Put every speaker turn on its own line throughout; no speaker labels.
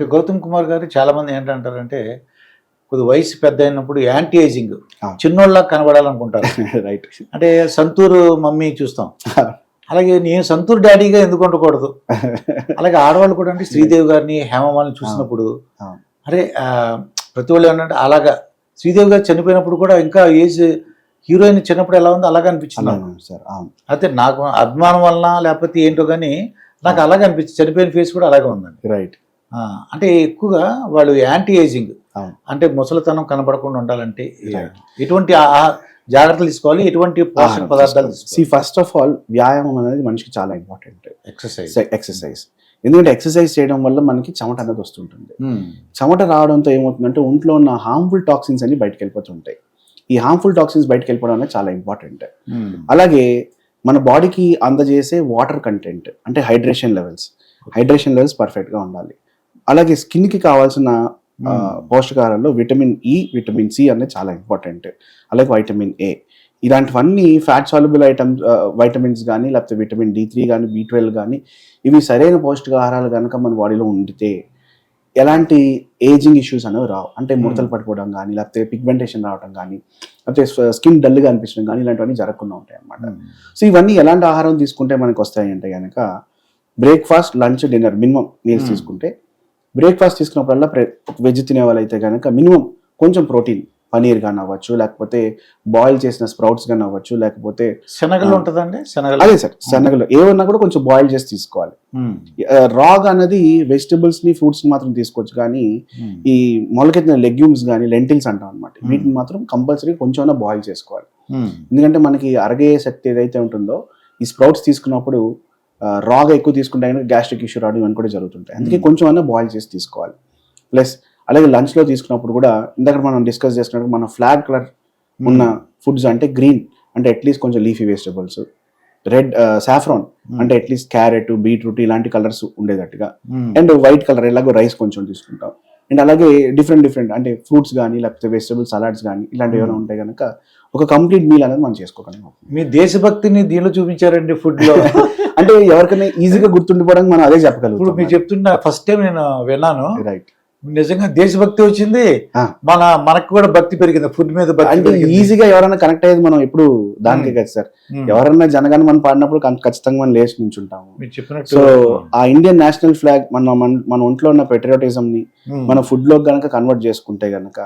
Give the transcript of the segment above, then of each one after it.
ఇంకా గౌతమ్ కుమార్ గారు చాలా మంది ఏంటంటారంటే కొద్ది వయసు పెద్ద అయినప్పుడు యాంటీ ఏజింగ్. చిన్నోళ్ళ కనబడాలనుకుంటారు.
రైట్
అంటే సంతూరు మమ్మీ చూస్తాం. అలాగే నేను సంతూర్ డాడీగా ఎందుకు ఉండకూడదు? అలాగే ఆడవాళ్ళు కూడా అంటే శ్రీదేవి గారిని హేమమాలిని చూసినప్పుడు. అరే ప్రతి వాళ్ళు ఏంటంటే అలాగా శ్రీదేవి గారు చనిపోయినప్పుడు కూడా ఇంకా ఏజ్ హీరోయిన్ చిన్నప్పుడు ఎలా ఉందో అలాగే అనిపించింది.
సార్
అయితే నాకు అభిమానం వలన లేకపోతే ఏంటో కానీ నాకు అలాగే అనిపించింది. చనిపోయిన ఫేస్ కూడా అలాగే ఉందండి.
రైట్
అంటే ఎక్కువగా వాళ్ళు యాంటీ ఏజింగ్. అంటే ముసలితనం కనపడకుండా ఉండాలంటే. ఎటువంటి జాగ్రత్తలు తీసుకోవాలి ఎటువంటి పోషక పదార్థాలు
సి ఫస్ట్ ఆఫ్ ఆల్ వ్యాయామం అనేది మనిషికి చాలా ఇంపార్టెంట్
ఎక్సర్సైజ్
ఎక్సర్సైజ్ ఎందుకంటే ఎక్సర్సైజ్ చేయడం వల్ల మనకి చెమట అనేది వస్తుంటుంది. చెమట రావడంతో ఏమవుతుందంటే ఒంట్లో ఉన్న హార్మ్ఫుల్ టాక్సిన్స్ అన్ని బయటకు వెళ్ళిపోతుంటాయి ఈ హార్మ్ఫుల్ టాక్సిన్స్ బయటకు వెళ్ళిపోవడం అనేది చాలా ఇంపార్టెంట్ అలాగే మన బాడీకి అందజేసే వాటర్ కంటెంట్ అంటే హైడ్రేషన్ లెవెల్స్ హైడ్రేషన్ లెవెల్స్ పర్ఫెక్ట్గా ఉండాలి. అలాగే స్కిన్కి కావాల్సిన ఆ, పోషకాహారాల్లో విటమిన్ ఈ విటమిన్ సి అనేది చాలా ఇంపార్టెంట్. అలాగే వైటమిన్ ఏ ఇలాంటివన్నీ ఫ్యాట్ సాల్యుబుల్ ఐటమ్స్ వైటమిన్స్ కానీ లేకపోతే విటమిన్ డి త్రీ కానీ బి ట్వెల్వ్ కానీ ఇవి సరైన పౌష్టికాహారాలు కనుక మన బాడీలో ఉండితే ఎలాంటి ఏజింగ్ ఇష్యూస్ అనేవి రావు. అంటే ముడతలు పడిపోవడం కానీ లేకపోతే పిగ్మెంటేషన్ రావడం కానీ లేకపోతే స్కిన్ డల్గా అనిపించడం కానీ ఇలాంటివన్నీ జరగకుండా ఉంటాయి అన్నమాట సో ఇవన్నీ ఎలాంటి ఆహారం తీసుకుంటే మనకు వస్తాయి అంటే కనుక breakfast lunch dinner minimum meals. తీసుకుంటే బ్రేక్ఫాస్ట్ తీసుకున్నప్పుడల్లా వెజ్ తినే వాళ్ళైతే కనుక మినిమం కొంచెం ప్రోటీన్ పనీర్ కానీ అవ్వచ్చు లేకపోతే బాయిల్ చేసిన స్ప్రౌట్స్ కానీ అవ్వచ్చు లేకపోతే
శనగలు. ఉంటుందండి శనగలు
అదే సార్ శనగలు ఏమన్నా కూడా కొంచెం బాయిల్ చేసి తీసుకోవాలి. రాగ్ అనేది వెజిటబుల్స్ని ఫ్రూట్స్ని మాత్రం తీసుకోవచ్చు కానీ. ఈ మొలకెత్తిన లెగ్యూమ్స్ కానీ లెంటిల్స్ అంటాం అనమాట. వీటిని మాత్రం కంపల్సరీ కొంచెం బాయిల్ చేసుకోవాలి. ఎందుకంటే మనకి అరగే శక్తి ఏదైతే ఉంటుందో ఈ స్ప్రౌట్స్ తీసుకున్నప్పుడు రాగా ఎక్కువ తీసుకుంటే కనుక గ్యాస్ట్రిక్ ఇష్యూ రావడం ఇవన్నీ కూడా జరుగుతుంటాయి అందుకే
Hmm.
కొంచెం అన్న బాయిల్ చేసి తీసుకోవాలి ప్లస్ అలాగే లంచ్లో తీసుకున్నప్పుడు కూడా ఇందాక మనం డిస్కస్ చేసుకున్నట్టు మన ఫ్లాగ్ కలర్ ఉన్న ఫుడ్స్ అంటే గ్రీన్ అంటే అట్లీస్ట్ కొంచెం లీఫీ వెజిటబుల్స్ రెడ్ సాఫ్రాన్. అంటే అట్లీస్ట్ క్యారెట్ బీట్రూట్ ఇలాంటి కలర్స్ ఉండేటట్టుగా. అండ్ వైట్ కలర్ ఎలాగో రైస్ కొంచెం తీసుకుంటాం అండ్ అలాగే డిఫరెంట్ డిఫరెంట్ అంటే ఫ్రూట్స్ కానీ లేకపోతే వెజిటబుల్ సలాడ్స్ కానీ ఇలాంటివి ఏమైనా
Hmm.
ఉంటాయి కనుక ఒక కంప్లీట్ మీల్ అనేది మనం చేసుకోగలం
మీ దేశభక్తిని దీనిలో చూపించారండి ఫుడ్లో
అంటే ఎవరికైనా ఈజీగా గుర్తుండిపోవడానికి మనం అదే
ఇప్పుడు
చెప్పగలుగుతాం
మీరు చెప్తున్న ఫస్ట్ టైం నేను విన్నాను
రైట్
నిజంగా దేశభక్తి వచ్చింది. మన మనకు కూడా భక్తి పెరిగింది ఫుడ్ మీద
అంటే. ఈజీగా ఎవరైనా కనెక్ట్ అయ్యేది మనం ఎప్పుడు దానికే. కదా సార్. ఎవరైనా జనగణ మనం పాడినప్పుడు ఖచ్చితంగా మనం లేచి నుంచుంటాము సో ఆ ఇండియన్ నేషనల్ ఫ్లాగ్ మన మన- ఒంట్లో ఉన్న పెట్రియాటిజం ని. మన ఫుడ్లో గనక కన్వర్ట్ చేసుకుంటే గనక.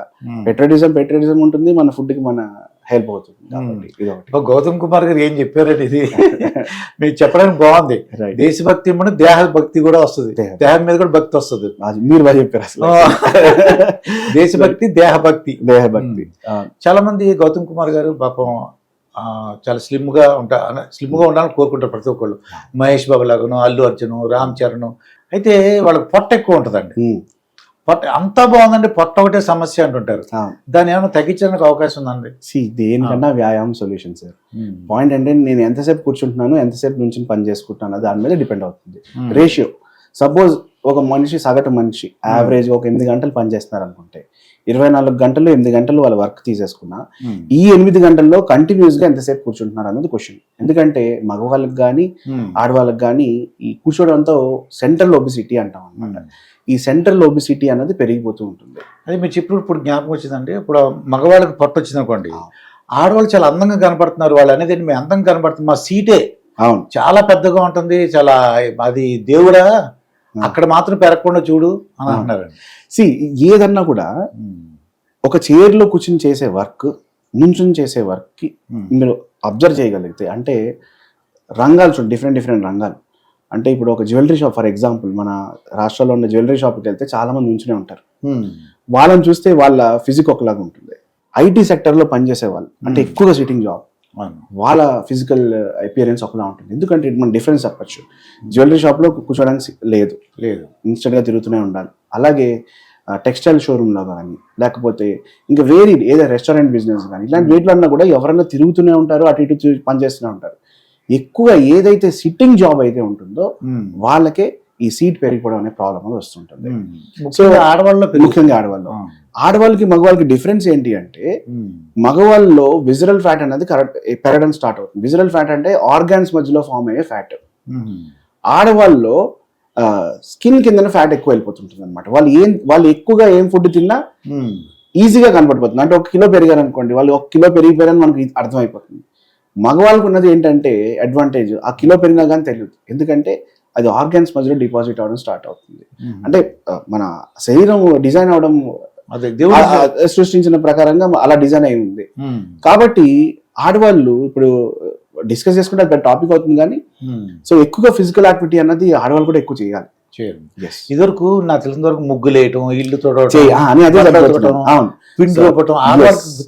పెట్రియాటిజం పెట్రియాటిజం ఉంటుంది మన ఫుడ్కి మన హెల్ప్ అవుతుంది. కాబట్టి
గౌతమ్ కుమార్ గారు ఏం చెప్పారండి ఇది? మీరు చెప్పడానికి బాగుంది. దేశభక్తి మన దేహ భక్తి కూడా వస్తుంది.
దేహ-
మీద కూడా భక్తి వస్తుంది.
మీరు బాగా చెప్పారు అసలు.
దేశభక్తి దేహభక్తి.
దేహభక్తి.
చాలా మంది గౌతమ్ కుమార్ గారు పాపం చాలా స్లిమ్గా ఉంటా స్లిమ్గా ఉండాలని కోరుకుంటారు ప్రతి ఒక్కళ్ళు. మహేష్ బాబు లాగాను అల్లు అర్జున్ రామ్ చరణ్. అయితే వాళ్ళకి పొట్ట ఎక్కువ ఉంటుందండి. పొట్ట అంతా బాగుందండి పొట్ట ఒకటే సమస్య అంటుంటారు. దాన్ని ఏమైనా తగ్గించడానికి అవకాశం ఉందండి
See, దేనికన్నా వ్యాయామం సొల్యూషన్ సార్ పాయింట్ అంటే నేను ఎంతసేపు కూర్చుంటున్నాను ఎంతసేపు నుంచి పని చేసుకుంటున్నాను దాని మీద డిపెండ్ అవుతుంది. రేషియో సపోజ్ ఒక మనిషి సగటు మనిషి యావరేజ్ ఒక ఎనిమిది గంటలు పని చేస్తున్నారు అనుకుంటే ఇరవై నాలుగు గంటలు ఎనిమిది గంటలు వాళ్ళ వర్క్ తీసేసుకున్నా. ఈ ఎనిమిది గంటల్లో కంటిన్యూస్గా ఎంతసేపు కూర్చుంటున్నారు అన్నది క్వశ్చన్ ఎందుకంటే మగవాళ్ళకి కానీ. ఆడవాళ్ళకి కానీ ఈ కూర్చోవడంతో సెంట్రల్ ఒబిసిటీ అంటాం అనమాట. ఈ సెంట్రల్ ఒబిసిటీ అన్నది పెరిగిపోతూ ఉంటుంది.
అది మీరు చెప్పినప్పుడు ఇప్పుడు జ్ఞాపకం వచ్చిందండి. ఇప్పుడు మగవాళ్ళకి పొట్ట వచ్చింది అనుకోండి. ఆడవాళ్ళు చాలా అందంగా కనపడుతున్నారు. వాళ్ళు అనేది మేము అందంగా కనపడుతుంది మా సీటే
అవును.
చాలా పెద్దగా ఉంటుంది. చాలా అది దేవుడా? అక్కడ మాత్రం పెరగకుండా చూడు అని
ఆ.
అంటున్నారండి.
సి ఏదన్నా కూడా ఒక చైర్లో కూర్చుని చేసే వర్క్ నుంచుని చేసే వర్క్కి
ఉమ్.
మీరు అబ్జర్వ్ చేయగలిగితే అంటే రంగాలు చూడండి డిఫరెంట్ డిఫరెంట్ రంగాలు. అంటే ఇప్పుడు ఒక జ్యువెలరీ షాప్ ఫర్ ఎగ్జాంపుల్ మన రాష్ట్రాల్లో ఉన్న జ్యువెలరీ షాప్కి వెళ్తే చాలా మంది నుంచునే ఉంటారు.
ఉమ్.
వాళ్ళని చూస్తే వాళ్ళ ఫిజిక్ ఒకలాగా ఉంటుంది. ఐటీ సెక్టర్లో పనిచేసే వాళ్ళు. అంటే
Hmm.
ఎక్కువగా సిట్టింగ్ జాబ్. వాళ్ళ ఫిజికల్ అపియరెన్స్ ఒకలా ఉంటుంది. ఎందుకంటే మన డిఫరెన్స్ చెప్పచ్చు. జ్యువెలరీ షాప్లో కూర్చోడానికి లేదు.
లేదు.
ఇన్స్టెంట్గా తిరుగుతూనే ఉండాలి. అలాగే టెక్స్టైల్ షోరూంలో కానీ లేకపోతే ఇంకా వేరే ఏదో రెస్టారెంట్ బిజినెస్ కానీ ఇలాంటి వీటిలో కూడా ఎవరైనా తిరుగుతూనే ఉంటారు అటు ఇటు పనిచేస్తూనే ఉంటారు. ఎక్కువ ఏదైతే సిట్టింగ్ జాబ్ అయితే ఉంటుందో. వాళ్ళకే ఈ సీట్ పెరిగిపోవడం అనే ప్రాబ్లం అనేది వస్తుంటుంది.
ముఖ్యంగా ఆడవాళ్ళలో.
ముఖ్యంగా ఆడవాళ్ళు. ఆడవాళ్ళకి మగవాళ్ళకి డిఫరెన్స్ ఏంటి అంటే. మగవాళ్ళలో విజరల్ ఫ్యాట్ అనేది కరెక్ట్ పెరగడం స్టార్ట్ అవుతుంది విజరల్ ఫ్యాట్ అంటే ఆర్గాన్స్ మధ్యలో ఫామ్ అయ్యే ఫ్యాట్. ఆడవాళ్ళలో స్కిన్ కింద ఫ్యాట్ ఎక్కువ వెళ్ళిపోతుంటుంది అనమాట వాళ్ళు ఏం వాళ్ళు ఎక్కువగా ఏం ఫుడ్ తిన్నా. ఈజీగా కనపడిపోతుంది అంటే ఒక కిలో పెరిగారు అనుకోండి వాళ్ళు ఒక కిలో పెరిగిపోయారని మనకి అర్థమైపోతుంది మగవాళ్ళకు ఉన్నది ఏంటంటే అడ్వాంటేజ్ ఆ కిలో పెరిగినా కానీ తెలియదు ఎందుకంటే అది ఆర్గాన్స్ మధ్యలో డిపాజిట్ అవడం స్టార్ట్ అవుతుంది. అంటే మన శరీరం డిజైన్ అవడం సృష్టించిన ప్రకారంగా అలా డిజైన్ అయి ఉంది. కాబట్టి ఆడవాళ్ళు ఇప్పుడు డిస్కస్ చేసుకుంటే అది టాపిక్ అవుతుంది కానీ. సో ఎక్కువగా ఫిజికల్ యాక్టివిటీ అన్నది ఆడవాళ్ళు కూడా ఎక్కువ చేయాలి
చేయరు. ఇదివరకు నాకు తెలిసిన వరకు ముగ్గులు వేయటం ఇల్లు తొడవటం
అవును.
పిండి రూపటం.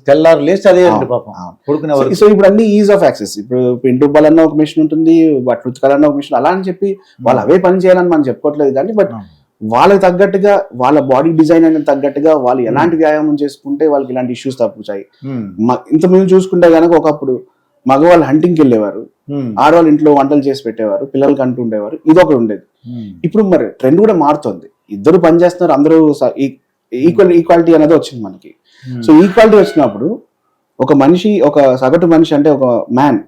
తెల్లారు లేచి అదే అండి పాపం. కొడుకునే
సో-
వరకు.
సో ఇప్పుడు అన్ని ఈజ్ ఆఫ్ యాక్సెస్ ఇప్పుడు పిండి రుబ్బాలన్న ఒక మిషన్ ఉంటుంది బట్టలు ఉతకాలన్న ఒక మిషన్ అలా అని చెప్పి వాళ్ళు అవే పని చేయాలని మనం చెప్పుకోవట్లేదు కానీ బట్
అవును.
వాళ్ళకి తగ్గట్టుగా వాళ్ళ బాడీ డిజైన్ అనేది తగ్గట్టుగా వాళ్ళు ఎలాంటి వ్యాయామం చేసుకుంటే వాళ్ళకి ఇలాంటి ఇష్యూస్ తప్పుతాయి. ఇంత మేము చూసుకుంటే కనుక ఒకప్పుడు మగవాళ్ళు హంటింగ్కి వెళ్ళేవారు. ఆడవాళ్ళు ఇంట్లో వంటలు చేసి పెట్టేవారు పిల్లలకి అంటూ ఉండేవారు ఇది ఒకటి ఉండేది. ఇప్పుడు మరి ట్రెండ్ కూడా మారుతుంది ఇద్దరు పని చేస్తున్నారు అందరూ ఈక్వల్ ఈక్వాలిటీ అనేది వచ్చింది మనకి. సో ఈక్వాలిటీ వచ్చినప్పుడు ఒక మనిషి ఒక సగటు మనిషి అంటే ఒక మ్యాన్.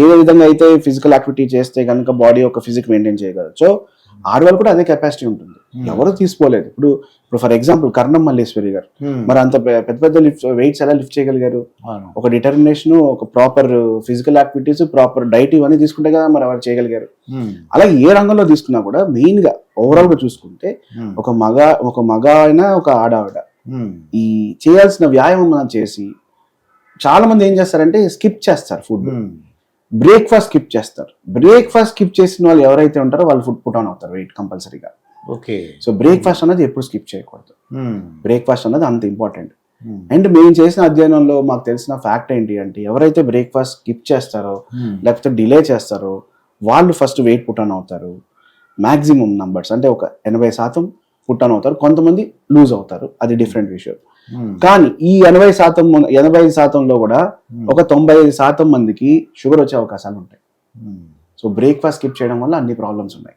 ఏ విధంగా అయితే ఫిజికల్ యాక్టివిటీ చేస్తే కనుక బాడీ ఒక ఫిజిక్ మెయింటైన్ చేయగలరు సో ఆడవాళ్ళు కూడా అదే కెపాసిటీ ఉంటుంది
Hmm.
ఎవరు తీసుకోలేదు ఇప్పుడు ఇప్పుడు ఫర్ ఎగ్జాంపుల్ కర్ణం మల్లేశ్వరి గారు
ఉమ్.
మరి అంత పెద్ద పెద్ద లిఫ్ట్ వెయిట్స్ ఎలా లిఫ్ట్ చేయగలిగారు. ఒక డిటర్మినేషన్ ఒక proper physical activities proper diet ఇవన్నీ తీసుకుంటే కదా మరి ఎవరు చేయగలిగారు. అలాగే ఏ రంగంలో తీసుకున్నా కూడా మెయిన్గా ఓవరాల్గా చూసుకుంటే. ఒక మగ ఒక మగ అయినా ఒక ఆడవిడ. ఈ చేయాల్సిన వ్యాయామం మనం చేసి చాలా మంది ఏం చేస్తారంటే స్కిప్ చేస్తారు ఫుడ్. బ్రేక్ఫాస్ట్ స్కిప్ చేస్తారు బ్రేక్ఫాస్ట్ స్కిప్ చేసిన వాళ్ళు ఎవరైతే ఉంటారో వాళ్ళు ఫుడ్ పుట్ ఆన్ అవుతారు వెయిట్ కంపల్సరీగా
ఓకే
సో బ్రేక్ఫాస్ట్ అనేది ఎప్పుడు స్కిప్ చేయకూడదు. బ్రేక్ఫాస్ట్ అనేది అంత ఇంపార్టెంట్. అండ్ మేము చేసిన అధ్యయనంలో మాకు తెలిసిన ఫ్యాక్ట్ ఏంటి అంటే ఎవరైతే బ్రేక్ఫాస్ట్ స్కిప్ చేస్తారో
ఉమ్.
లేకపోతే డిలే చేస్తారో వాళ్ళు ఫస్ట్ వెయిట్ పుట్ ఆన్ అవుతారు మాక్సిమం నంబర్స్ అంటే ఒక ఎనభై శాతం పుట్ ఆన్ అవుతారు కొంతమంది లూజ్ అవుతారు అది డిఫరెంట్ విషయం. కానీ ఈ ఎనభై శాతం ఎనభై శాతంలో కూడా
ఉమ్.
ఒక తొంభై ఐదు శాతం మందికి షుగర్ వచ్చే అవకాశాలు ఉంటాయి
ఉమ్.
సో బ్రేక్ఫాస్ట్ స్కిప్ చేయడం వల్ల అన్ని ప్రాబ్లమ్స్ ఉన్నాయి